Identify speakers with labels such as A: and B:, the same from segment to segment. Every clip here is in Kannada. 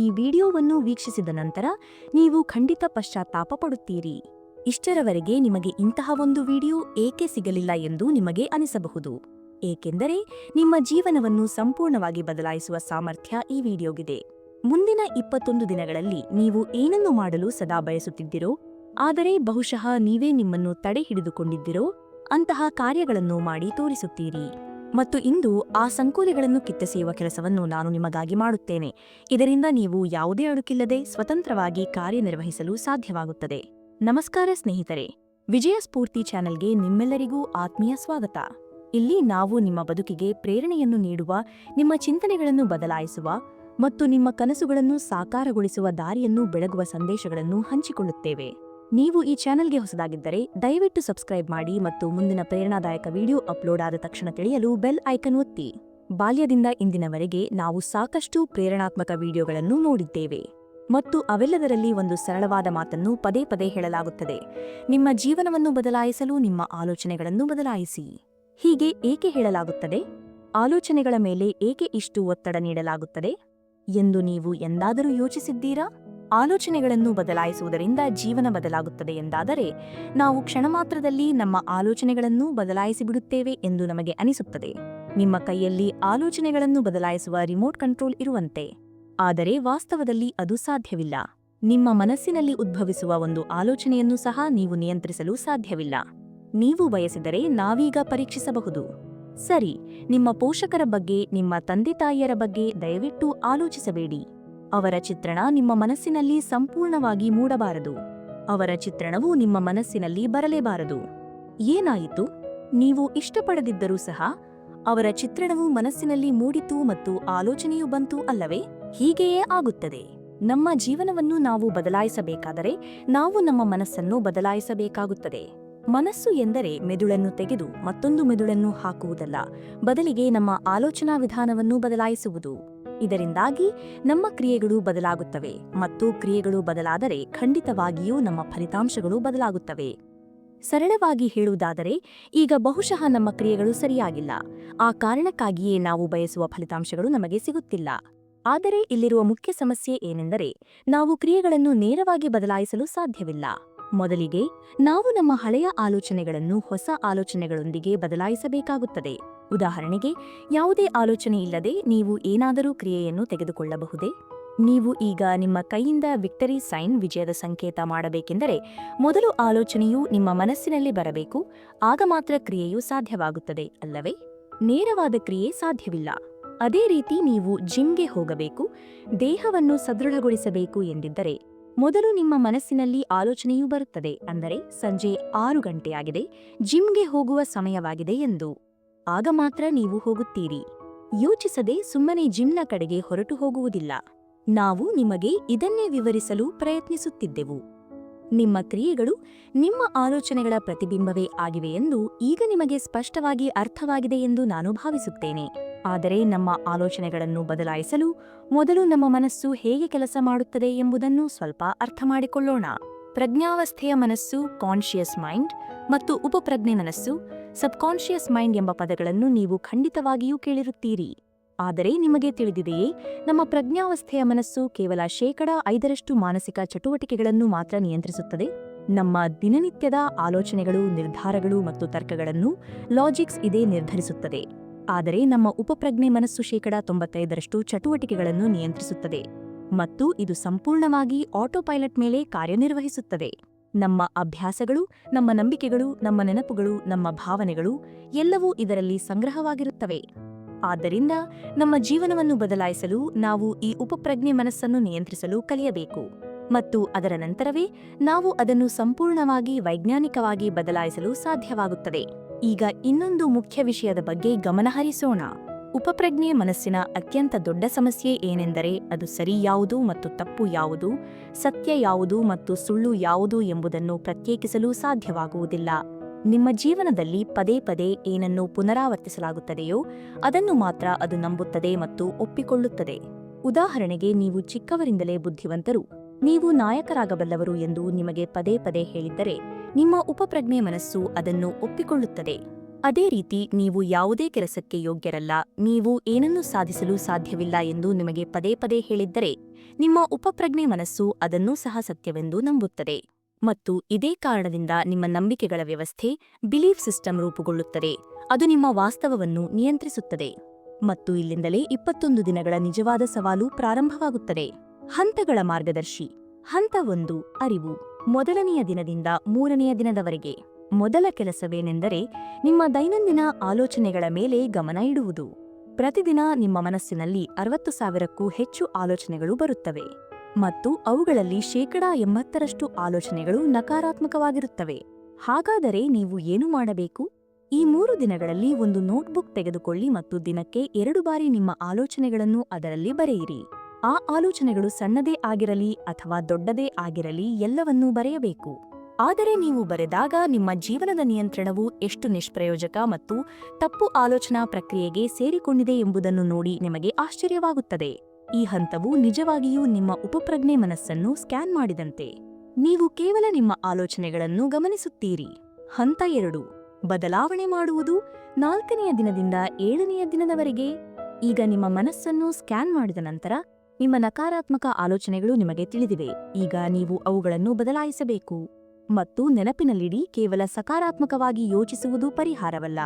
A: ಈ ವಿಡಿಯೋವನ್ನು ವೀಕ್ಷಿಸಿದ ನಂತರ ನೀವು ಖಂಡಿತ ಪಶ್ಚಾತ್ತಾಪ ಪಡುತ್ತೀರಿ. ಇಷ್ಟರವರೆಗೆ ನಿಮಗೆ ಇಂತಹ ಒಂದು ವಿಡಿಯೋ ಏಕೆ ಸಿಗಲಿಲ್ಲ ಎಂದು ನಿಮಗೆ ಅನಿಸಬಹುದು. ಏಕೆಂದರೆ ನಿಮ್ಮ ಜೀವನವನ್ನು ಸಂಪೂರ್ಣವಾಗಿ ಬದಲಾಯಿಸುವ ಸಾಮರ್ಥ್ಯ ಈ ವಿಡಿಯೋಗಿದೆ. ಮುಂದಿನ ಇಪ್ಪತ್ತೊಂದು ದಿನಗಳಲ್ಲಿ ನೀವು ಏನನ್ನು ಮಾಡಲು ಸದಾ ಬಯಸುತ್ತಿದ್ದಿರೋ, ಆದರೆ ಬಹುಶಃ ನೀವೇ ನಿಮ್ಮನ್ನು ತಡೆ ಹಿಡಿದುಕೊಂಡಿದ್ದಿರೋ ಅಂತಹ ಕಾರ್ಯಗಳನ್ನು ಮಾಡಿ ತೋರಿಸುತ್ತೀರಿ. ಮತ್ತು ಇಂದು ಆ ಸಂಕೋಲೆಗಳನ್ನು ಕಿತ್ತೆಸೆಯುವ ಕೆಲಸವನ್ನು ನಾನು ನಿಮಗಾಗಿ ಮಾಡುತ್ತೇನೆ. ಇದರಿಂದ ನೀವು ಯಾವುದೇ ಅಡುಕಿಲ್ಲದೆ ಸ್ವತಂತ್ರವಾಗಿ ಕಾರ್ಯನಿರ್ವಹಿಸಲು ಸಾಧ್ಯವಾಗುತ್ತದೆ. ನಮಸ್ಕಾರ ಸ್ನೇಹಿತರೆ. ವಿಜಯ ಸ್ಫೂರ್ತಿ ಚಾನೆಲ್ಗೆ ನಿಮ್ಮೆಲ್ಲರಿಗೂ ಆತ್ಮೀಯ ಸ್ವಾಗತ. ಇಲ್ಲಿ ನಾವು ನಿಮ್ಮ ಬದುಕಿಗೆ ಪ್ರೇರಣೆಯನ್ನು ನೀಡುವ, ನಿಮ್ಮ ಚಿಂತನೆಗಳನ್ನು ಬದಲಾಯಿಸುವ ಮತ್ತು ನಿಮ್ಮ ಕನಸುಗಳನ್ನು ಸಾಕಾರಗೊಳಿಸುವ ದಾರಿಯನ್ನು ಬೆಳಗುವ ಸಂದೇಶಗಳನ್ನು ಹಂಚಿಕೊಳ್ಳುತ್ತೇವೆ. ನೀವು ಈ ಚಾನೆಲ್ಗೆ ಹೊಸದಾಗಿದ್ದರೆ ದಯವಿಟ್ಟು ಸಬ್ಸ್ಕ್ರೈಬ್ ಮಾಡಿ ಮತ್ತು ಮುಂದಿನ ಪ್ರೇರಣಾದಾಯಕ ವಿಡಿಯೋ ಅಪ್ಲೋಡ್ ಆದ ತಕ್ಷಣ ತಿಳಿಯಲು ಬೆಲ್ ಐಕನ್ ಒತ್ತಿ. ಬಾಲ್ಯದಿಂದ ಇಂದಿನವರೆಗೆ ನಾವು ಸಾಕಷ್ಟು ಪ್ರೇರಣಾತ್ಮಕ ವಿಡಿಯೋಗಳನ್ನು ನೋಡಿದ್ದೇವೆ. ಮತ್ತು ಅವೆಲ್ಲದರಲ್ಲಿ ಒಂದು ಸರಳವಾದ ಮಾತನ್ನು ಪದೇ ಪದೇ ಹೇಳಲಾಗುತ್ತದೆ. ನಿಮ್ಮ ಜೀವನವನ್ನು ಬದಲಾಯಿಸಲು ನಿಮ್ಮ ಆಲೋಚನೆಗಳನ್ನು ಬದಲಾಯಿಸಿ. ಹೀಗೆ ಏಕೆ ಹೇಳಲಾಗುತ್ತದೆ? ಆಲೋಚನೆಗಳ ಮೇಲೆ ಏಕೆ ಇಷ್ಟು ಒತ್ತಡ ನೀಡಲಾಗುತ್ತದೆ? ಎಂದು ನೀವು ಎಂದಾದರೂ ಯೋಚಿಸಿದ್ದೀರಾ? ಆಲೋಚನೆಗಳನ್ನು ಬದಲಾಯಿಸುವುದರಿಂದ ಜೀವನ ಬದಲಾಗುತ್ತದೆ ಎಂದಾದರೆ, ನಾವು ಕ್ಷಣಮಾತ್ರದಲ್ಲಿ ನಮ್ಮ ಆಲೋಚನೆಗಳನ್ನು ಬದಲಾಯಿಸಿಬಿಡುತ್ತೇವೆ ಎಂದು ನಮಗೆ ಅನಿಸುತ್ತದೆ. ನಿಮ್ಮ ಕೈಯಲ್ಲಿ ಆಲೋಚನೆಗಳನ್ನು ಬದಲಾಯಿಸುವ ರಿಮೋಟ್ ಕಂಟ್ರೋಲ್ ಇರುವಂತೆ. ಆದರೆ ವಾಸ್ತವದಲ್ಲಿ ಅದು ಸಾಧ್ಯವಿಲ್ಲ. ನಿಮ್ಮ ಮನಸ್ಸಿನಲ್ಲಿ ಉದ್ಭವಿಸುವ ಒಂದು ಆಲೋಚನೆಯನ್ನು ಸಹ ನೀವು ನಿಯಂತ್ರಿಸಲು ಸಾಧ್ಯವಿಲ್ಲ. ನೀವು ಬಯಸಿದರೆ ನಾವೀಗ ಪರೀಕ್ಷಿಸಬಹುದು. ಸರಿ, ನಿಮ್ಮ ಪೋಷಕರ ಬಗ್ಗೆ, ನಿಮ್ಮ ತಂದೆ ತಾಯಿಯರ ಬಗ್ಗೆ ದಯವಿಟ್ಟು ಆಲೋಚಿಸಬೇಡಿ. ಅವರ ಚಿತ್ರಣ ನಿಮ್ಮ ಮನಸ್ಸಿನಲ್ಲಿ ಸಂಪೂರ್ಣವಾಗಿ ಮೂಡಬಾರದು. ಅವರ ಚಿತ್ರಣವು ನಿಮ್ಮ ಮನಸ್ಸಿನಲ್ಲಿ ಬರಲೇಬಾರದು. ಏನಾಯಿತು? ನೀವು ಇಷ್ಟಪಡದಿದ್ದರೂ ಸಹ ಅವರ ಚಿತ್ರಣವು ಮನಸ್ಸಿನಲ್ಲಿ ಮೂಡಿತು ಮತ್ತು ಆಲೋಚನೆಯು ಬಂತು ಅಲ್ಲವೇ? ಹೀಗೆಯೇ ಆಗುತ್ತದೆ. ನಮ್ಮ ಜೀವನವನ್ನು ನಾವು ಬದಲಾಯಿಸಬೇಕಾದರೆ ನಾವು ನಮ್ಮ ಮನಸ್ಸನ್ನು ಬದಲಾಯಿಸಬೇಕಾಗುತ್ತದೆ. ಮನಸ್ಸು ಎಂದರೆ ಮೆದುಳನ್ನು ತೆಗೆದು ಮತ್ತೊಂದು ಮೆದುಳನ್ನು ಹಾಕುವುದಲ್ಲ. ಬದಲಿಗೆ ನಮ್ಮ ಆಲೋಚನಾ ವಿಧಾನವನ್ನು ಬದಲಾಯಿಸುವುದು. ಇದರಿಂದಾಗಿ ನಮ್ಮ ಕ್ರಿಯೆಗಳು ಬದಲಾಗುತ್ತವೆ ಮತ್ತು ಕ್ರಿಯೆಗಳು ಬದಲಾದರೆ ಖಂಡಿತವಾಗಿಯೂ ನಮ್ಮ ಫಲಿತಾಂಶಗಳು ಬದಲಾಗುತ್ತವೆ. ಸರಳವಾಗಿ ಹೇಳುವುದಾದರೆ, ಈಗ ಬಹುಶಃ ನಮ್ಮ ಕ್ರಿಯೆಗಳು ಸರಿಯಾಗಿಲ್ಲ. ಆ ಕಾರಣಕ್ಕಾಗಿಯೇ ನಾವು ಬಯಸುವ ಫಲಿತಾಂಶಗಳು ನಮಗೆ ಸಿಗುತ್ತಿಲ್ಲ. ಆದರೆ ಇಲ್ಲಿರುವ ಮುಖ್ಯ ಸಮಸ್ಯೆ ಏನೆಂದರೆ, ನಾವು ಕ್ರಿಯೆಗಳನ್ನು ನೇರವಾಗಿ ಬದಲಾಯಿಸಲು ಸಾಧ್ಯವಿಲ್ಲ. ಮೊದಲಿಗೆ, ನಾವು ನಮ್ಮ ಹಳೆಯ ಆಲೋಚನೆಗಳನ್ನು ಹೊಸ ಆಲೋಚನೆಗಳೊಂದಿಗೆ ಬದಲಾಯಿಸಬೇಕಾಗುತ್ತದೆ. ಉದಾಹರಣೆಗೆ, ಯಾವುದೇ ಆಲೋಚನೆ ಇಲ್ಲದೆ ನೀವು ಏನಾದರೂ ಕ್ರಿಯೆಯನ್ನು ತೆಗೆದುಕೊಳ್ಳಬಹುದೇ? ನೀವು ಈಗ ನಿಮ್ಮ ಕೈಯಿಂದ ವಿಕ್ಟರಿ ಸೈನ್ ವಿಜಯದ ಸಂಕೇತ ಮಾಡಬೇಕೆಂದರೆ ಮೊದಲು ಆಲೋಚನೆಯು ನಿಮ್ಮ ಮನಸ್ಸಿನಲ್ಲಿ ಬರಬೇಕು, ಆಗ ಮಾತ್ರ ಕ್ರಿಯೆಯು ಸಾಧ್ಯವಾಗುತ್ತದೆ, ಅಲ್ಲವೇ? ನೇರವಾದ ಕ್ರಿಯೆ ಸಾಧ್ಯವಿಲ್ಲ. ಅದೇ ರೀತಿ ನೀವು ಜಿಮ್ಗೆ ಹೋಗಬೇಕು, ದೇಹವನ್ನು ಸದೃಢಗೊಳಿಸಬೇಕು ಎಂದಿದ್ದರೆ ಮೊದಲು ನಿಮ್ಮ ಮನಸ್ಸಿನಲ್ಲಿ ಆಲೋಚನೆಯೂ ಬರುತ್ತದೆ, ಅಂದರೆ ಸಂಜೆ ಆರು ಗಂಟೆಯಾಗಿದೆ, ಜಿಮ್ಗೆ ಹೋಗುವ ಸಮಯವಾಗಿದೆ ಎಂದು. ಆಗ ಮಾತ್ರ ನೀವು ಹೋಗುತ್ತೀರಿ. ಯೋಚಿಸದೆ ಸುಮ್ಮನೆ ಜಿಮ್ನ ಕಡೆಗೆ ಹೊರಟು ಹೋಗುವುದಿಲ್ಲ. ನಾವು ನಿಮಗೆ ಇದನ್ನೇ ವಿವರಿಸಲು ಪ್ರಯತ್ನಿಸುತ್ತಿದ್ದೆವು. ನಿಮ್ಮ ಕ್ರಿಯೆಗಳು ನಿಮ್ಮ ಆಲೋಚನೆಗಳ ಪ್ರತಿಬಿಂಬವೇ ಆಗಿವೆ ಎಂದು ಈಗ ನಿಮಗೆ ಸ್ಪಷ್ಟವಾಗಿ ಅರ್ಥವಾಗಿದೆ ಎಂದು ನಾನು ಭಾವಿಸುತ್ತೇನೆ. ಆದರೆ ನಮ್ಮ ಆಲೋಚನೆಗಳನ್ನು ಬದಲಾಯಿಸಲು ಮೊದಲು ನಮ್ಮ ಮನಸ್ಸು ಹೇಗೆ ಕೆಲಸ ಮಾಡುತ್ತದೆ ಎಂಬುದನ್ನು ಸ್ವಲ್ಪ ಅರ್ಥ ಮಾಡಿಕೊಳ್ಳೋಣ. ಪ್ರಜ್ಞಾವಸ್ಥೆಯ ಮನಸ್ಸು ಕಾನ್ಷಿಯಸ್ ಮೈಂಡ್ ಮತ್ತು ಉಪಪ್ರಜ್ಞೆ ಮನಸ್ಸು ಸಬ್ಕಾನ್ಷಿಯಸ್ ಮೈಂಡ್ ಎಂಬ ಪದಗಳನ್ನು ನೀವು ಖಂಡಿತವಾಗಿಯೂ ಕೇಳಿರುತ್ತೀರಿ. ಆದರೆ ನಿಮಗೆ ತಿಳಿದಿದೆಯೇ, ನಮ್ಮ ಪ್ರಜ್ಞಾವಸ್ಥೆಯ ಮನಸ್ಸು ಕೇವಲ ಶೇಕಡ ಐದರಷ್ಟು ಮಾನಸಿಕ ಚಟುವಟಿಕೆಗಳನ್ನು ಮಾತ್ರ ನಿಯಂತ್ರಿಸುತ್ತದೆ. ನಮ್ಮ ದಿನನಿತ್ಯದ ಆಲೋಚನೆಗಳು, ನಿರ್ಧಾರಗಳು ಮತ್ತು ತರ್ಕಗಳನ್ನು ಲಾಜಿಕ್ಸ್ ಇದೇ ನಿರ್ಧರಿಸುತ್ತದೆ. ಆದರೆ ನಮ್ಮ ಉಪಪ್ರಜ್ಞೆ ಮನಸ್ಸು ಶೇಕಡ ತೊಂಬತ್ತೈದರಷ್ಟು ಚಟುವಟಿಕೆಗಳನ್ನು ನಿಯಂತ್ರಿಸುತ್ತದೆ. ಮತ್ತು ಇದು ಸಂಪೂರ್ಣವಾಗಿ ಆಟೋಪೈಲಟ್ ಮೇಲೆ ಕಾರ್ಯನಿರ್ವಹಿಸುತ್ತದೆ. ನಮ್ಮ ಅಭ್ಯಾಸಗಳು, ನಮ್ಮ ನಂಬಿಕೆಗಳು, ನಮ್ಮ ನೆನಪುಗಳು, ನಮ್ಮ ಭಾವನೆಗಳು ಎಲ್ಲವೂ ಇದರಲ್ಲಿ ಸಂಗ್ರಹವಾಗಿರುತ್ತವೆ. ಆದ್ದರಿಂದ ನಮ್ಮ ಜೀವನವನ್ನು ಬದಲಾಯಿಸಲು ನಾವು ಈ ಉಪಪ್ರಜ್ಞೆ ಮನಸ್ಸನ್ನು ನಿಯಂತ್ರಿಸಲು ಕಲಿಯಬೇಕು. ಮತ್ತು ಅದರ ನಂತರವೇ ನಾವು ಅದನ್ನು ಸಂಪೂರ್ಣವಾಗಿ ವೈಜ್ಞಾನಿಕವಾಗಿ ಬದಲಾಯಿಸಲು ಸಾಧ್ಯವಾಗುತ್ತದೆ. ಈಗ ಇನ್ನೊಂದು ಮುಖ್ಯ ವಿಷಯದ ಬಗ್ಗೆ ಗಮನಹರಿಸೋಣ ಉಪಪ್ರಜ್ಞೆ ಮನಸ್ಸಿನ ಅತ್ಯಂತ ದೊಡ್ಡ ಸಮಸ್ಯೆ ಏನೆಂದರೆ ಅದು ಸರಿ ಯಾವುದು ಮತ್ತು ತಪ್ಪು ಯಾವುದು, ಸತ್ಯ ಯಾವುದು ಮತ್ತು ಸುಳ್ಳು ಯಾವುದು ಎಂಬುದನ್ನು ಪ್ರತ್ಯೇಕಿಸಲು ಸಾಧ್ಯವಾಗುವುದಿಲ್ಲ. ನಿಮ್ಮ ಜೀವನದಲ್ಲಿ ಪದೇ ಪದೇ ಏನನ್ನು ಪುನರಾವರ್ತಿಸಲಾಗುತ್ತದೆಯೋ ಅದನ್ನು ಮಾತ್ರ ಅದು ನಂಬುತ್ತದೆ ಮತ್ತು ಒಪ್ಪಿಕೊಳ್ಳುತ್ತದೆ. ಉದಾಹರಣೆಗೆ, ನೀವು ಚಿಕ್ಕವರಿಂದಲೇ ಬುದ್ಧಿವಂತರು. ನೀವು ನಾಯಕರಾಗಬಲ್ಲವರು ಎಂದು ನಿಮಗೆ ಪದೇ ಪದೇ ಹೇಳಿದ್ದರೆ, ನಿಮ್ಮ ಉಪಪ್ರಜ್ಞೆ ಮನಸ್ಸು ಅದನ್ನು ಒಪ್ಪಿಕೊಳ್ಳುತ್ತದೆ. ಅದೇ ರೀತಿ ನೀವು ಯಾವುದೇ ಕೆಲಸಕ್ಕೆ ಯೋಗ್ಯರಲ್ಲ, ನೀವು ಏನನ್ನೂ ಸಾಧಿಸಲು ಸಾಧ್ಯವಿಲ್ಲ ಎಂದು ನಿಮಗೆ ಪದೇ ಪದೇ ಹೇಳಿದ್ದರೆ, ನಿಮ್ಮ ಉಪಪ್ರಜ್ಞೆ ಮನಸ್ಸು ಅದನ್ನೂ ಸಹ ಸತ್ಯವೆಂದು ನಂಬುತ್ತದೆ. ಮತ್ತು ಇದೇ ಕಾರಣದಿಂದ ನಿಮ್ಮ ನಂಬಿಕೆಗಳ ವ್ಯವಸ್ಥೆ ಬಿಲೀಫ್ ಸಿಸ್ಟಮ್ ರೂಪುಗೊಳ್ಳುತ್ತದೆ. ಅದು ನಿಮ್ಮ ವಾಸ್ತವವನ್ನು ನಿಯಂತ್ರಿಸುತ್ತದೆ. ಮತ್ತು ಇಲ್ಲಿಂದಲೇ ಇಪ್ಪತ್ತೊಂದು ದಿನಗಳ ನಿಜವಾದ ಸವಾಲು ಪ್ರಾರಂಭವಾಗುತ್ತದೆ. ಹಂತಗಳ ಮಾರ್ಗದರ್ಶಿ. ಹಂತ ಒಂದು, ಅರಿವು. ಮೊದಲನೆಯ ದಿನದಿಂದ ಮೂರನೆಯ ದಿನದವರೆಗೆ. ಮೊದಲ ಕೆಲಸವೇನೆಂದರೆ ನಿಮ್ಮ ದೈನಂದಿನ ಆಲೋಚನೆಗಳ ಮೇಲೆ ಗಮನ ಇಡುವುದು. ಪ್ರತಿದಿನ ನಿಮ್ಮ ಮನಸ್ಸಿನಲ್ಲಿ ಅರವತ್ತು ಸಾವಿರಕ್ಕೂ ಹೆಚ್ಚು ಆಲೋಚನೆಗಳು ಬರುತ್ತವೆ ಮತ್ತು ಅವುಗಳಲ್ಲಿ ಶೇಕಡಾ ಎಂಬತ್ತರಷ್ಟು ಆಲೋಚನೆಗಳು ನಕಾರಾತ್ಮಕವಾಗಿರುತ್ತವೆ. ಹಾಗಾದರೆ ನೀವು ಏನು ಮಾಡಬೇಕು? ಈ ಮೂರು ದಿನಗಳಲ್ಲಿ ಒಂದು ನೋಟ್ಬುಕ್ ತೆಗೆದುಕೊಳ್ಳಿ ಮತ್ತು ದಿನಕ್ಕೆ ಎರಡು ಬಾರಿ ನಿಮ್ಮ ಆಲೋಚನೆಗಳನ್ನು ಅದರಲ್ಲಿ ಬರೆಯಿರಿ. ಆ ಆಲೋಚನೆಗಳು ಸಣ್ಣದೇ ಆಗಿರಲಿ ಅಥವಾ ದೊಡ್ಡದೇ ಆಗಿರಲಿ ಎಲ್ಲವನ್ನೂ ಬರೆಯಬೇಕು. ಆದರೆ ನೀವು ಬರೆದಾಗ ನಿಮ್ಮ ಜೀವನದ ನಿಯಂತ್ರಣವು ಎಷ್ಟು ನಿಷ್ಪ್ರಯೋಜಕ ಮತ್ತು ತಪ್ಪು ಆಲೋಚನಾ ಪ್ರಕ್ರಿಯೆಗೆ ಸೇರಿಕೊಂಡಿದೆ ಎಂಬುದನ್ನು ನೋಡಿ ನಿಮಗೆ ಆಶ್ಚರ್ಯವಾಗುತ್ತದೆ. ಈ ಹಂತವು ನಿಜವಾಗಿಯೂ ನಿಮ್ಮ ಉಪಪ್ರಜ್ಞೆ ಮನಸ್ಸನ್ನು ಸ್ಕ್ಯಾನ್ ಮಾಡಿದಂತೆ. ನೀವು ಕೇವಲ ನಿಮ್ಮ ಆಲೋಚನೆಗಳನ್ನು ಗಮನಿಸುತ್ತೀರಿ. ಹಂತ ಎರಡು, ಬದಲಾವಣೆ ಮಾಡುವುದು ನಾಲ್ಕನೆಯ ದಿನದಿಂದ ಏಳನೆಯ ದಿನದವರೆಗೆ. ಈಗ ನಿಮ್ಮ ಮನಸ್ಸನ್ನು ಸ್ಕ್ಯಾನ್ ಮಾಡಿದ ನಂತರ ನಿಮ್ಮ ನಕಾರಾತ್ಮಕ ಆಲೋಚನೆಗಳು ನಿಮಗೆ ತಿಳಿದಿವೆ. ಈಗ ನೀವು ಅವುಗಳನ್ನು ಬದಲಾಯಿಸಬೇಕು. ಮತ್ತು ನೆನಪಿನಲ್ಲಿಡಿ ಕೇವಲ ಸಕಾರಾತ್ಮಕವಾಗಿ ಯೋಚಿಸುವುದು ಪರಿಹಾರವಲ್ಲ.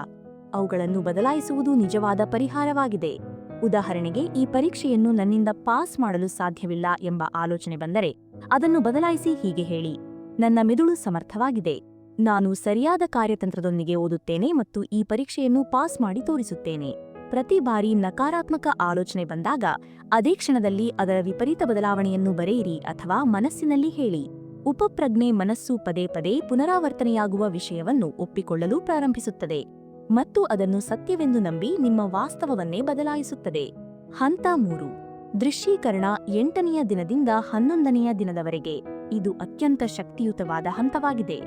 A: ಅವುಗಳನ್ನು ಬದಲಾಯಿಸುವುದು ನಿಜವಾದ ಪರಿಹಾರವಾಗಿದೆ. ಉದಾಹರಣೆಗೆ, ಈ ಪರೀಕ್ಷೆಯನ್ನು ನನ್ನಿಂದ ಪಾಸ್ ಮಾಡಲು ಸಾಧ್ಯವಿಲ್ಲ ಎಂಬ ಆಲೋಚನೆ ಬಂದರೆ, ಅದನ್ನು ಬದಲಾಯಿಸಿ ಹೀಗೆ ಹೇಳಿ. ನನ್ನ ಮೆದುಳು ಸಮರ್ಥವಾಗಿದೆ. ನಾನು ಸರಿಯಾದ ಕಾರ್ಯತಂತ್ರದೊಂದಿಗೆ ಓದುತ್ತೇನೆ ಮತ್ತು ಈ ಪರೀಕ್ಷೆಯನ್ನು ಪಾಸ್ ಮಾಡಿ ತೋರಿಸುತ್ತೇನೆ. ಪ್ರತಿ ಬಾರಿ ನಕಾರಾತ್ಮಕ ಆಲೋಚನೆ ಬಂದಾಗ, ಅದೇ ಕ್ಷಣದಲ್ಲಿ ಅದರ ವಿಪರೀತ ಬದಲಾವಣೆಯನ್ನು ಬರೆಯಿರಿ ಅಥವಾ ಮನಸ್ಸಿನಲ್ಲಿ ಹೇಳಿ. ಉಪಪ್ರಜ್ಞೆ ಮನಸ್ಸು ಪದೇ ಪದೇ ಪುನರಾವರ್ತನೆಯಾಗುವ ವಿಷಯವನ್ನು ಒಪ್ಪಿಕೊಳ್ಳಲು ಪ್ರಾರಂಭಿಸುತ್ತದೆ ಮತ್ತು ಅದನ್ನು ಸತ್ಯವೆಂದು ನಂಬಿ ನಿಮ್ಮ ವಾಸ್ತವವನ್ನೇ ಬದಲಾಯಿಸುತ್ತದೆ. ಹಂತ ಮೂರು. ದೃಶ್ಯೀಕರಣ ಎಂಟನೆಯ ದಿನದಿಂದ ಹನ್ನೊಂದನೆಯ ದಿನದವರೆಗೆ. ಇದು ಅತ್ಯಂತ ಶಕ್ತಿಯುತವಾದ ಹಂತವಾಗಿದೆ.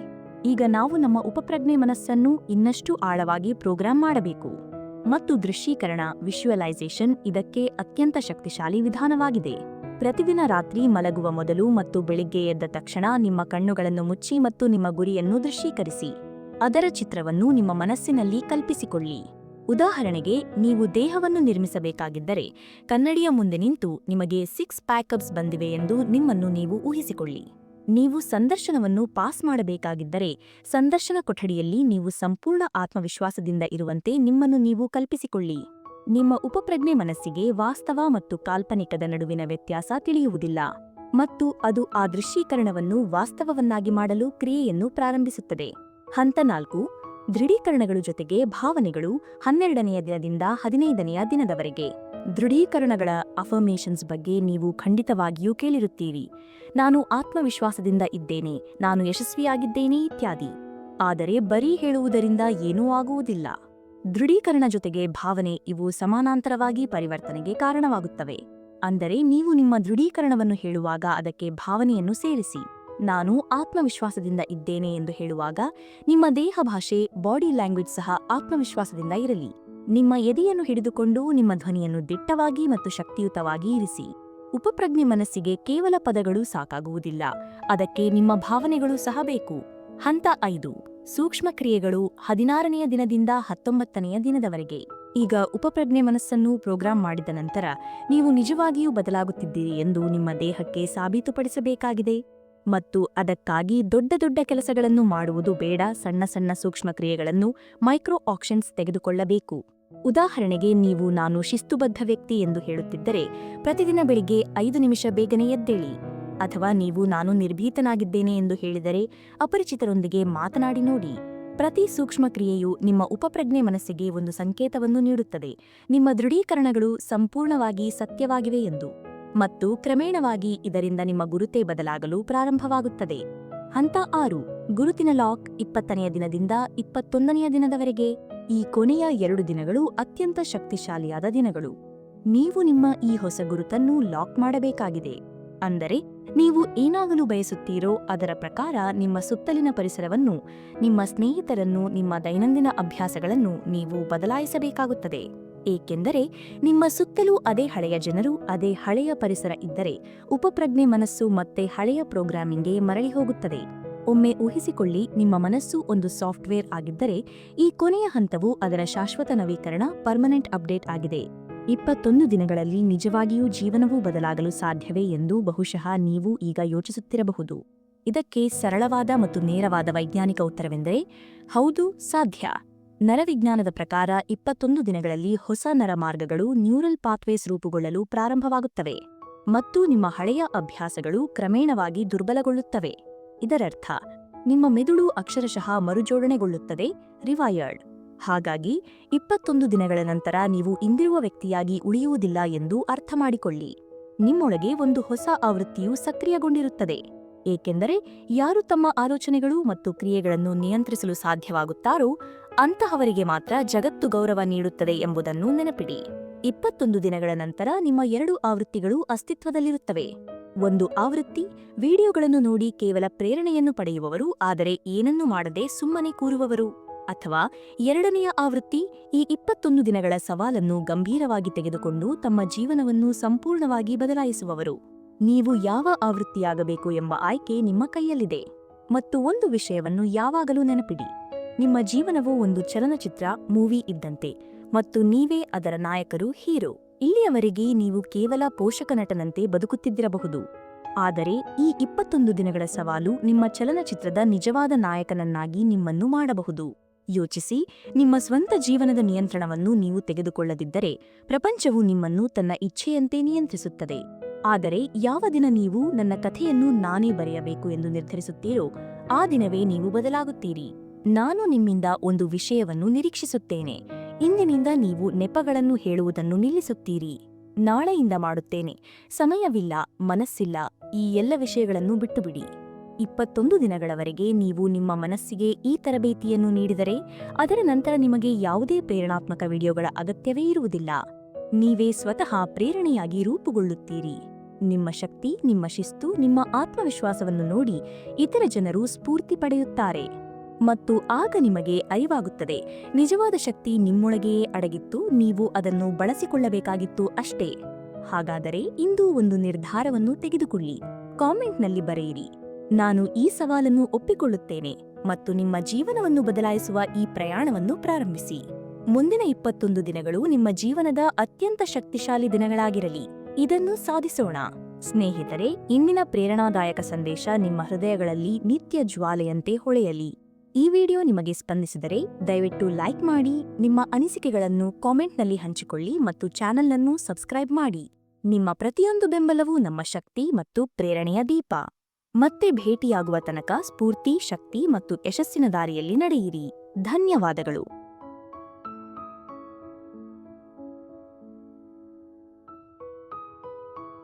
A: ಈಗ ನಾವು ನಮ್ಮ ಉಪಪ್ರಜ್ಞೆ ಮನಸ್ಸನ್ನು ಇನ್ನಷ್ಟು ಆಳವಾಗಿ ಪ್ರೋಗ್ರಾಂ ಮಾಡಬೇಕು. ಮತ್ತು ದೃಶ್ಯೀಕರಣ ವಿಶ್ಯುವಲೈಸೇಷನ್ ಇದಕ್ಕೆ ಅತ್ಯಂತ ಶಕ್ತಿಶಾಲಿ ವಿಧಾನವಾಗಿದೆ. ಪ್ರತಿದಿನ ರಾತ್ರಿ ಮಲಗುವ ಮೊದಲು ಮತ್ತು ಬೆಳಿಗ್ಗೆ ಎದ್ದ ತಕ್ಷಣ ನಿಮ್ಮ ಕಣ್ಣುಗಳನ್ನು ಮುಚ್ಚಿ ಮತ್ತು ನಿಮ್ಮ ಗುರಿಯನ್ನು ದೃಶ್ಯೀಕರಿಸಿ. ಅದರ ಚಿತ್ರವನ್ನು ನಿಮ್ಮ ಮನಸ್ಸಿನಲ್ಲಿ ಕಲ್ಪಿಸಿಕೊಳ್ಳಿ. ಉದಾಹರಣೆಗೆ, ನೀವು ದೇಹವನ್ನು ನಿರ್ಮಿಸಬೇಕಾಗಿದ್ದರೆ, ಕನ್ನಡಿಯ ಮುಂದೆ ನಿಂತು ನಿಮಗೆ ಸಿಕ್ಸ್ ಪ್ಯಾಕಪ್ಸ್ ಬಂದಿವೆ ಎಂದು ನಿಮ್ಮನ್ನು ನೀವು ಊಹಿಸಿಕೊಳ್ಳಿ. ನೀವು ಸಂದರ್ಶನವನ್ನು ಪಾಸ್ ಮಾಡಬೇಕಾಗಿದ್ದರೆ, ಸಂದರ್ಶನ ಕೊಠಡಿಯಲ್ಲಿ ನೀವು ಸಂಪೂರ್ಣ ಆತ್ಮವಿಶ್ವಾಸದಿಂದ ಇರುವಂತೆ ನಿಮ್ಮನ್ನು ನೀವು ಕಲ್ಪಿಸಿಕೊಳ್ಳಿ. ನಿಮ್ಮ ಉಪಪ್ರಜ್ಞೆ ಮನಸ್ಸಿಗೆ ವಾಸ್ತವ ಮತ್ತು ಕಾಲ್ಪನಿಕದ ನಡುವಿನ ವ್ಯತ್ಯಾಸ ತಿಳಿಯುವುದಿಲ್ಲ ಮತ್ತು ಅದು ಆ ದೃಶ್ಯೀಕರಣವನ್ನು ವಾಸ್ತವವನ್ನಾಗಿ ಮಾಡಲು ಕ್ರಿಯೆಯನ್ನು ಪ್ರಾರಂಭಿಸುತ್ತದೆ. ಹಂತ ನಾಲ್ಕು, ದೃಢೀಕರಣಗಳು ಜೊತೆಗೆ ಭಾವನೆಗಳು ಹನ್ನೆರಡನೆಯ ದಿನದಿಂದ ಹದಿನೈದನೆಯ ದಿನದವರೆಗೆ. ದೃಢೀಕರಣಗಳ ಅಫರ್ಮೇಷನ್ಸ್ ಬಗ್ಗೆ ನೀವು ಖಂಡಿತವಾಗಿಯೂ ಕೇಳಿರುತ್ತೀರಿ. ನಾನು ಆತ್ಮವಿಶ್ವಾಸದಿಂದ ಇದ್ದೇನೆ, ನಾನು ಯಶಸ್ವಿಯಾಗಿದ್ದೇನೆ ಇತ್ಯಾದಿ. ಆದರೆ ಬರೀ ಹೇಳುವುದರಿಂದ ಏನೂ ಆಗುವುದಿಲ್ಲ. ದೃಢೀಕರಣ ಜೊತೆಗೆ ಭಾವನೆ ಇವು ಸಮಾನಾಂತರವಾಗಿ ಪರಿವರ್ತನೆಗೆ ಕಾರಣವಾಗುತ್ತವೆ. ಅಂದರೆ ನೀವು ನಿಮ್ಮ ದೃಢೀಕರಣವನ್ನು ಹೇಳುವಾಗ ಅದಕ್ಕೆ ಭಾವನೆಯನ್ನು ಸೇರಿಸಿ. ನಾನು ಆತ್ಮವಿಶ್ವಾಸದಿಂದ ಇದ್ದೇನೆ ಎಂದು ಹೇಳುವಾಗ ನಿಮ್ಮ ದೇಹ ಭಾಷೆ, ಬಾಡಿ ಲ್ಯಾಂಗ್ವೇಜ್ ಸಹ ಆತ್ಮವಿಶ್ವಾಸದಿಂದ ಇರಲಿ. ನಿಮ್ಮ ಎದೆಯನ್ನು ಹಿಡಿದುಕೊಂಡು ನಿಮ್ಮ ಧ್ವನಿಯನ್ನು ದಿಟ್ಟವಾಗಿ ಮತ್ತು ಶಕ್ತಿಯುತವಾಗಿ ಇರಿಸಿ. ಉಪಪ್ರಜ್ಞೆ ಮನಸ್ಸಿಗೆ ಕೇವಲ ಪದಗಳು ಸಾಕಾಗುವುದಿಲ್ಲ. ಅದಕ್ಕೆ ನಿಮ್ಮ ಭಾವನೆಗಳು ಸಹ ಬೇಕು. ಹಂತ ಐದು. ಸೂಕ್ಷ್ಮ ಕ್ರಿಯೆಗಳು ಹದಿನಾರನೆಯ ದಿನದಿಂದ ಹತ್ತೊಂಬತ್ತನೆಯ ದಿನದವರೆಗೆ. ಈಗ ಉಪಪ್ರಜ್ಞೆ ಮನಸ್ಸನ್ನು ಪ್ರೋಗ್ರಾಂ ಮಾಡಿದ ನಂತರ ನೀವು ನಿಜವಾಗಿಯೂ ಬದಲಾಗುತ್ತಿದ್ದೀರಿ ಎಂದು ನಿಮ್ಮ ದೇಹಕ್ಕೆ ಸಾಬೀತುಪಡಿಸಬೇಕಾಗಿದೆ. ಮತ್ತು ಅದಕ್ಕಾಗಿ ದೊಡ್ಡ ದೊಡ್ಡ ಕೆಲಸಗಳನ್ನು ಮಾಡುವುದು ಬೇಡ, ಸಣ್ಣ ಸಣ್ಣ ಸೂಕ್ಷ್ಮ ಕ್ರಿಯೆಗಳನ್ನು ಮೈಕ್ರೋ ಆಕ್ಷನ್ಸ್ ತೆಗೆದುಕೊಳ್ಳಬೇಕು. ಉದಾಹರಣೆಗೆ ನೀವು ನಾನು ಶಿಸ್ತುಬದ್ಧ ವ್ಯಕ್ತಿ ಎಂದು ಹೇಳುತ್ತಿದ್ದರೆ ಪ್ರತಿದಿನ ಬೆಳಿಗ್ಗೆ ಐದು ನಿಮಿಷ ಬೇಗನೆ ಎದ್ದೇಳಿ. ಅಥವಾ ನೀವು ನಾನು ನಿರ್ಭೀತನಾಗಿದ್ದೇನೆ ಎಂದು ಹೇಳಿದರೆ ಅಪರಿಚಿತರೊಂದಿಗೆ ಮಾತನಾಡಿ ನೋಡಿ. ಪ್ರತಿ ಸೂಕ್ಷ್ಮ ಕ್ರಿಯೆಯು ನಿಮ್ಮ ಉಪಪ್ರಜ್ಞೆ ಮನಸ್ಸಿಗೆ ಒಂದು ಸಂಕೇತವನ್ನು ನೀಡುತ್ತದೆ. ನಿಮ್ಮ ದೃಢೀಕರಣಗಳು ಸಂಪೂರ್ಣವಾಗಿ ಸತ್ಯವಾಗಿವೆ ಎಂದು. ಮತ್ತು ಕ್ರಮೇಣವಾಗಿ ಇದರಿಂದ ನಿಮ್ಮ ಗುರುತೇ ಬದಲಾಗಲು ಪ್ರಾರಂಭವಾಗುತ್ತದೆ. ಹಂತ ಆರು, ಗುರುತಿನ ಲಾಕ್ ಇಪ್ಪತ್ತನೆಯ ದಿನದಿಂದ ಇಪ್ಪತ್ತೊಂದನೆಯ ದಿನದವರೆಗೆ. ಈ ಕೊನೆಯ ಎರಡು ದಿನಗಳು ಅತ್ಯಂತ ಶಕ್ತಿಶಾಲಿಯಾದ ದಿನಗಳು. ನೀವು ನಿಮ್ಮ ಈ ಹೊಸ ಗುರುತನ್ನು ಲಾಕ್ ಮಾಡಬೇಕಾಗಿದೆ. ಅಂದರೆ ನೀವು ಏನಾಗಲು ಬಯಸುತ್ತೀರೋ ಅದರ ಪ್ರಕಾರ ನಿಮ್ಮ ಸುತ್ತಲಿನ ಪರಿಸರವನ್ನು, ನಿಮ್ಮ ಸ್ನೇಹಿತರನ್ನು, ನಿಮ್ಮ ದೈನಂದಿನ ಅಭ್ಯಾಸಗಳನ್ನು ನೀವು ಬದಲಾಯಿಸಬೇಕಾಗುತ್ತದೆ. ಏಕೆಂದರೆ ನಿಮ್ಮ ಸುತ್ತಲೂ ಅದೇ ಹಳೆಯ ಜನರು, ಅದೇ ಹಳೆಯ ಪರಿಸರ ಇದ್ದರೆ ಉಪಪ್ರಜ್ಞೆ ಮನಸ್ಸು ಮತ್ತೆ ಹಳೆಯ ಪ್ರೋಗ್ರಾಮಿಂಗ್ಗೆ ಮರಳಿ ಹೋಗುತ್ತದೆ. ಒಮ್ಮೆ ಊಹಿಸಿಕೊಳ್ಳಿ, ನಿಮ್ಮ ಮನಸ್ಸು ಒಂದು ಸಾಫ್ಟ್ವೇರ್ ಆಗಿದ್ದರೆ ಈ ಕೊನೆಯ ಹಂತವು ಅದರ ಶಾಶ್ವತ ನವೀಕರಣ, ಪರ್ಮನೆಂಟ್ ಅಪ್ಡೇಟ್ ಆಗಿದೆ. ಇಪ್ಪತ್ತೊಂದು ದಿನಗಳಲ್ಲಿ ನಿಜವಾಗಿಯೂ ಜೀವನವೂ ಬದಲಾಗಲು ಸಾಧ್ಯವೇ ಎಂದು ಬಹುಶಃ ನೀವು ಈಗ ಯೋಚಿಸುತ್ತಿರಬಹುದು. ಇದಕ್ಕೆ ಸರಳವಾದ ಮತ್ತು ನೇರವಾದ ವೈಜ್ಞಾನಿಕ ಉತ್ತರವೆಂದರೆ, ಹೌದು, ಸಾಧ್ಯ. ನರವಿಜ್ಞಾನದ ಪ್ರಕಾರ ಇಪ್ಪತ್ತೊಂದು ದಿನಗಳಲ್ಲಿ ಹೊಸ ನರಮಾರ್ಗಗಳು ನ್ಯೂರಲ್ ಪಾತ್ವೇಸ್ ರೂಪುಗೊಳ್ಳಲು ಪ್ರಾರಂಭವಾಗುತ್ತವೆ ಮತ್ತು ನಿಮ್ಮ ಹಳೆಯ ಅಭ್ಯಾಸಗಳು ಕ್ರಮೇಣವಾಗಿ ದುರ್ಬಲಗೊಳ್ಳುತ್ತವೆ. ಇದರರ್ಥ, ನಿಮ್ಮ ಮೆದುಳು ಅಕ್ಷರಶಃ ಮರುಜೋಡಣೆಗೊಳ್ಳುತ್ತದೆ ರಿವೈಯರ್ಡ್ ಹಾಗಾಗಿ ಇಪ್ಪತ್ತೊಂದು ದಿನಗಳ ನಂತರ ನೀವು ಇಂದಿರುವ ವ್ಯಕ್ತಿಯಾಗಿ ಉಳಿಯುವುದಿಲ್ಲ ಎಂದು ಅರ್ಥ ಮಾಡಿಕೊಳ್ಳಿ ನಿಮ್ಮೊಳಗೆ ಒಂದು ಹೊಸ ಆವೃತ್ತಿಯು ಸಕ್ರಿಯಗೊಂಡಿರುತ್ತದೆ. ಏಕೆಂದರೆ ಯಾರು ತಮ್ಮ ಆಲೋಚನೆಗಳು ಮತ್ತು ಕ್ರಿಯೆಗಳನ್ನು ನಿಯಂತ್ರಿಸಲು ಸಾಧ್ಯವಾಗುತ್ತಾರೋ ಅಂತಹವರಿಗೆ ಮಾತ್ರ ಜಗತ್ತು ಗೌರವ ನೀಡುತ್ತದೆ ಎಂಬುದನ್ನು ನೆನಪಿಡಿ. ಇಪ್ಪತ್ತೊಂದು ದಿನಗಳ ನಂತರ ನಿಮ್ಮ ಎರಡು ಆವೃತ್ತಿಗಳು ಅಸ್ತಿತ್ವದಲ್ಲಿರುತ್ತವೆ. ಒಂದು ಆವೃತ್ತಿ ವಿಡಿಯೋಗಳನ್ನು ನೋಡಿ ಕೇವಲ ಪ್ರೇರಣೆಯನ್ನು ಪಡೆಯುವವರು, ಆದರೆ ಏನನ್ನೂ ಮಾಡದೆ ಸುಮ್ಮನೆ ಕೂರುವವರು. ಅಥವಾ ಎರಡನೆಯ ಆವೃತ್ತಿ ಈ ಇಪ್ಪತ್ತೊಂದು ದಿನಗಳ ಸವಾಲನ್ನು ಗಂಭೀರವಾಗಿ ತೆಗೆದುಕೊಂಡು ತಮ್ಮ ಜೀವನವನ್ನು ಸಂಪೂರ್ಣವಾಗಿ ಬದಲಾಯಿಸುವವರು. ನೀವು ಯಾವ ಆವೃತ್ತಿಯಾಗಬೇಕು ಎಂಬ ಆಯ್ಕೆ ನಿಮ್ಮ ಕೈಯಲ್ಲಿದೆ. ಮತ್ತು ಒಂದು ವಿಷಯವನ್ನು ಯಾವಾಗಲೂ ನೆನಪಿಡಿ. ನಿಮ್ಮ ಜೀವನವು ಒಂದು ಚಲನಚಿತ್ರ, ಮೂವಿ ಇದ್ದಂತೆ, ಮತ್ತು ನೀವೇ ಅದರ ನಾಯಕರು, ಹೀರೋ. ಇಲ್ಲಿಯವರೆಗೆ ನೀವು ಕೇವಲ ಪೋಷಕ ನಟನಂತೆ ಬದುಕುತ್ತಿದ್ದಿರಬಹುದು. ಆದರೆ ಈ ಇಪ್ಪತ್ತೊಂದು ದಿನಗಳ ಸವಾಲು ನಿಮ್ಮ ಚಲನಚಿತ್ರದ ನಿಜವಾದ ನಾಯಕನನ್ನಾಗಿ ನಿಮ್ಮನ್ನು ಮಾಡಬಹುದು. ಯೋಚಿಸಿ, ನಿಮ್ಮ ಸ್ವಂತ ಜೀವನದ ನಿಯಂತ್ರಣವನ್ನು ನೀವು ತೆಗೆದುಕೊಳ್ಳದಿದ್ದರೆ ಪ್ರಪಂಚವು ನಿಮ್ಮನ್ನು ತನ್ನ ಇಚ್ಛೆಯಂತೆ ನಿಯಂತ್ರಿಸುತ್ತದೆ. ಆದರೆ ಯಾವ ದಿನ ನೀವು ನನ್ನ ಕಥೆಯನ್ನು ನಾನೇ ಬರೆಯಬೇಕು ಎಂದು ನಿರ್ಧರಿಸುತ್ತೀರೋ, ಆ ದಿನವೇ ನೀವು ಬದಲಾಗುತ್ತೀರಿ. ನಾನು ನಿಮ್ಮಿಂದ ಒಂದು ವಿಷಯವನ್ನು ನಿರೀಕ್ಷಿಸುತ್ತೇನೆ. ಇಂದಿನಿಂದ ನೀವು ನೆಪಗಳನ್ನು ಹೇಳುವುದನ್ನು ನಿಲ್ಲಿಸುತ್ತೀರಿ. ನಾಳೆಯಿಂದ ಮಾಡುತ್ತೇನೆ. ಸಮಯವಿಲ್ಲ, ಮನಸ್ಸಿಲ್ಲ, ಈ ಎಲ್ಲ ವಿಷಯಗಳನ್ನು ಬಿಟ್ಟುಬಿಡಿ. ಇಪ್ಪತ್ತೊಂದು ದಿನಗಳವರೆಗೆ ನೀವು ನಿಮ್ಮ ಮನಸ್ಸಿಗೆ ಈ ತರಬೇತಿಯನ್ನು ನೀಡಿದರೆ ಅದರ ನಂತರ ನಿಮಗೆ ಯಾವುದೇ ಪ್ರೇರಣಾತ್ಮಕ ವಿಡಿಯೋಗಳ ಅಗತ್ಯವೇ ಇರುವುದಿಲ್ಲ. ನೀವೇ ಸ್ವತಃ ಪ್ರೇರಣೆಯಾಗಿ ರೂಪುಗೊಳ್ಳುತ್ತೀರಿ. ನಿಮ್ಮ ಶಕ್ತಿ, ನಿಮ್ಮ ಶಿಸ್ತು, ನಿಮ್ಮ ಆತ್ಮವಿಶ್ವಾಸವನ್ನು ನೋಡಿ ಇತರ ಜನರು ಸ್ಫೂರ್ತಿ ಪಡೆಯುತ್ತಾರೆ. ಮತ್ತು ಆಗ ನಿಮಗೆ ಅರಿವಾಗುತ್ತದೆ, ನಿಜವಾದ ಶಕ್ತಿ ನಿಮ್ಮೊಳಗೆಯೇ ಅಡಗಿತ್ತು, ನೀವು ಅದನ್ನು ಬಳಸಿಕೊಳ್ಳಬೇಕಾಗಿತ್ತು ಅಷ್ಟೇ. ಹಾಗಾದರೆ ಇಂದು ಒಂದು ನಿರ್ಧಾರವನ್ನು ತೆಗೆದುಕೊಳ್ಳಿ. ಕಾಮೆಂಟ್ನಲ್ಲಿ ಬರೆಯಿರಿ. ನಾನು ಈ ಸವಾಲನ್ನು ಒಪ್ಪಿಕೊಳ್ಳುತ್ತೇನೆ ಮತ್ತು ನಿಮ್ಮ ಜೀವನವನ್ನು ಬದಲಾಯಿಸುವ ಈ ಪ್ರಯಾಣವನ್ನು ಪ್ರಾರಂಭಿಸಿ. ಮುಂದಿನ ಇಪ್ಪತ್ತೊಂದು ದಿನಗಳು ನಿಮ್ಮ ಜೀವನದ ಅತ್ಯಂತ ಶಕ್ತಿಶಾಲಿ ದಿನಗಳಾಗಿರಲಿ. ಇದನ್ನು ಸಾಧಿಸೋಣ. ಸ್ನೇಹಿತರೆ, ಇಂದಿನ ಪ್ರೇರಣಾದಾಯಕ ಸಂದೇಶ ನಿಮ್ಮ ಹೃದಯಗಳಲ್ಲಿ ನಿತ್ಯ ಜ್ವಾಲೆಯಂತೆ ಹೊಳೆಯಲಿ. ಈ ವಿಡಿಯೋ ನಿಮಗೆ ಸ್ಪಂದಿಸಿದರೆ ದಯವಿಟ್ಟು ಲೈಕ್ ಮಾಡಿ, ನಿಮ್ಮ ಅನಿಸಿಕೆಗಳನ್ನು ಕಾಮೆಂಟ್ನಲ್ಲಿ ಹಂಚಿಕೊಳ್ಳಿ ಮತ್ತು ಚಾನೆಲ್ ಸಬ್ಸ್ಕ್ರೈಬ್ ಮಾಡಿ. ನಿಮ್ಮ ಪ್ರತಿಯೊಂದು ಬೆಂಬಲವೂ ನಮ್ಮ ಶಕ್ತಿ ಮತ್ತು ಪ್ರೇರಣೆಯ ದೀಪ. ಮತ್ತೆ ಭೇಟಿಯಾಗುವ ತನಕ ಸ್ಫೂರ್ತಿ ಶಕ್ತಿ ಮತ್ತು ಯಶಸ್ಸಿನ ದಾರಿಯಲ್ಲಿ ನಡೆಯಿರಿ. ಧನ್ಯವಾದಗಳು.